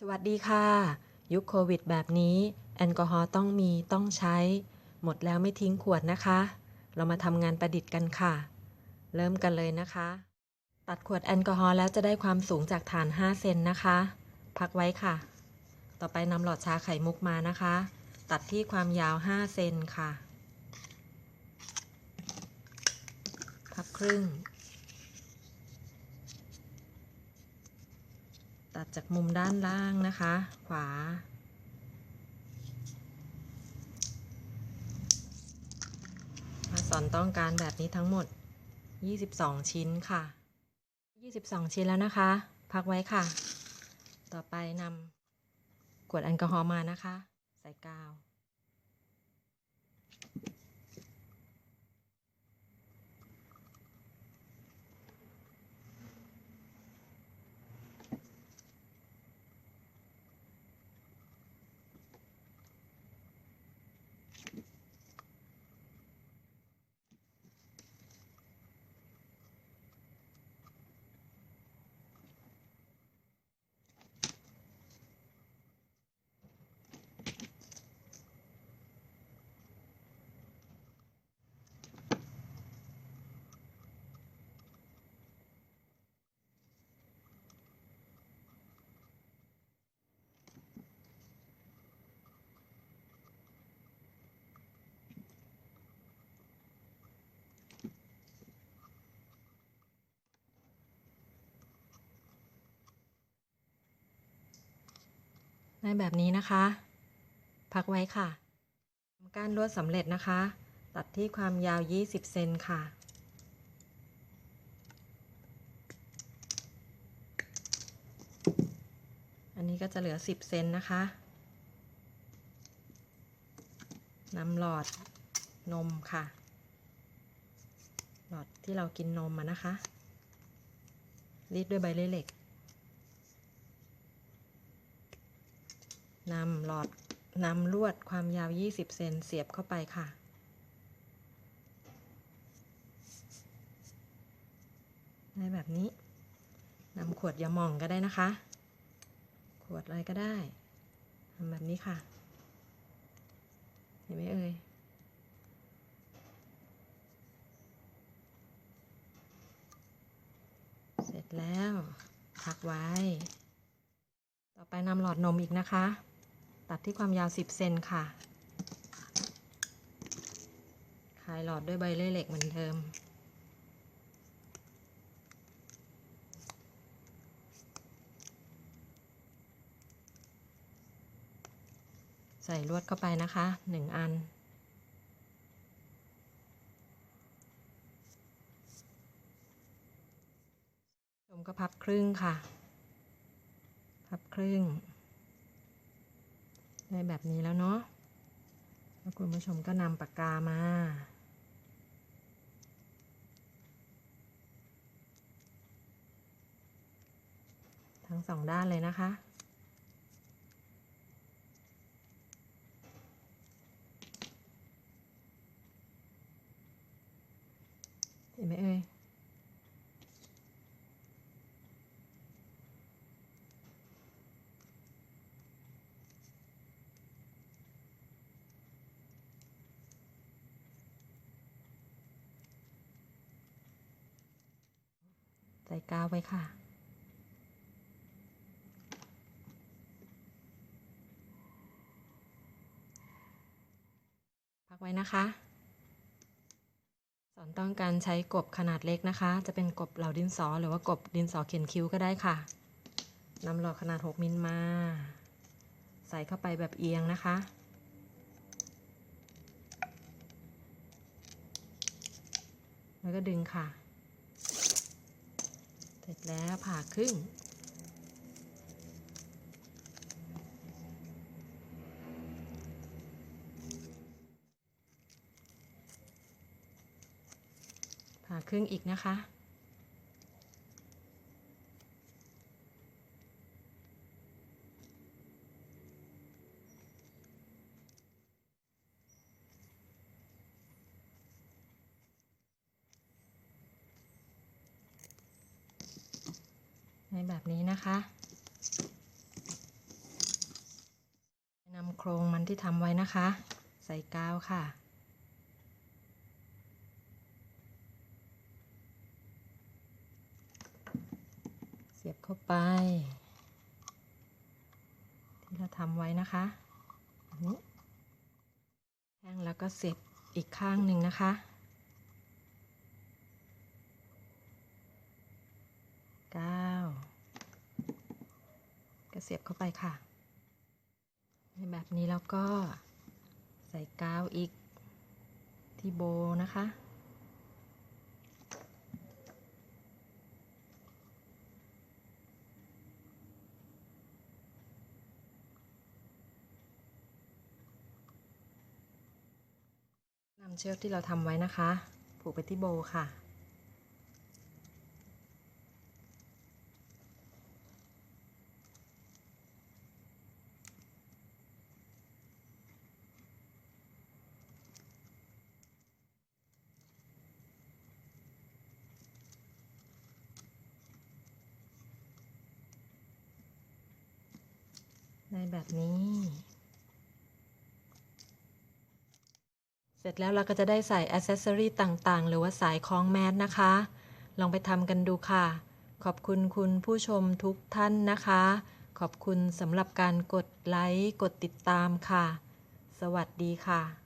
สวัสดีค่ะ ยุคโควิดแบบนี้ แอลกอฮอล์ต้องมีต้องใช้ หมดแล้วไม่ทิ้งขวดนะคะ เรามาทำงานประดิษฐ์กันค่ะ เริ่มกันเลยนะคะ ตัดขวดแอลกอฮอล์แล้วจะได้ความสูงจากฐาน 5 เซนนะคะ พักไว้ค่ะ ต่อไปนำหลอดชาไข่มุกมานะคะ ตัดที่ความยาว 5 เซนค่ะ พับครึ่ง ตัดจากมุมด้านล่างนะคะ ขวา สอนต้องการแบบนี้ทั้งหมด 22 ชิ้นค่ะ 22 ชิ้นแล้วนะคะ พักไว้ค่ะ ต่อไปนำขวดแอลกอฮอล์มานะคะ ใส่กาว ได้แบบนี้นะคะ พักไว้ค่ะทำกานลวดสำเร็จนะคะ ตัดที่ความยาว 20 เซนค่ะอันนี้ก็จะเหลือ 10 เซนนะคะนำหลอดนมค่ะ หลอดที่เรากินนมมานะคะ รีดด้วยใบเลื่อยเหล็ก นำหลอดนำลวดความยาว 20 เซนเสียบเข้าไปค่ะ ได้แบบนี้นำขวดยาหม่องก็ได้นะคะ ขวดอะไรก็ได้ทำแบบนี้ค่ะ เห็นไหมเอ่ยเสร็จแล้วพักไว้ ต่อไปนำหลอดนมอีกนะคะ ตัดที่ความยาว 10 เซนค่ะ คลายหลอดด้วยใบเลื่อยเหล็กเหมือนเดิม ใส่ลวดเข้าไปนะคะ 1 อันชมก็พับครึ่งค่ะ พับครึ่ง ได้แบบนี้แล้วเนาะแล้วคุณผู้ชมก็นำปากกามาทั้งสองด้านเลยนะคะ เห็นไหมเอ่ย ใส่กาวไว้ค่ะ พักไว้นะคะสอนต้องการใช้กบขนาดเล็กนะคะ จะเป็นกบเหล่าดินสอ หรือว่ากบดินสอเขียนคิ้วก็ได้ค่ะนำหลอดขนาด 6 มิลมา ใส่เข้าไปแบบเอียงนะคะแล้วก็ดึงค่ะ เสร็จแล้วผ่าครึ่ง ผ่าครึ่งอีกนะคะ ในแบบนี้นะคะนำโครงมันที่ทำไว้นะคะ ใส่กาวค่ะ เสียบเข้าไป ที่เราทำไว้นะคะแบบนี้แห้งแล้วก็เสียบอีกข้างหนึ่งนะคะ เก้าก็เสียบเข้าไปค่ะในแบบนี้แล้วก็ใส่กาวอีกที่โบนะคะ นำเชือกที่เราทำไว้นะคะ ผูกไปที่โบค่ะ ในแบบนี้ เสร็จแล้วเราก็จะได้ใส่อ c เซสซอรีต่างๆ หรือว่าสายคล้องแมสนะคะ ลองไปทำกันดูค่ะ ขอบคุณคุณผู้ชมทุกท่านนะคะ ขอบคุณสำหรับการกดไลค์ กดติดตามค่ะ สวัสดีค่ะ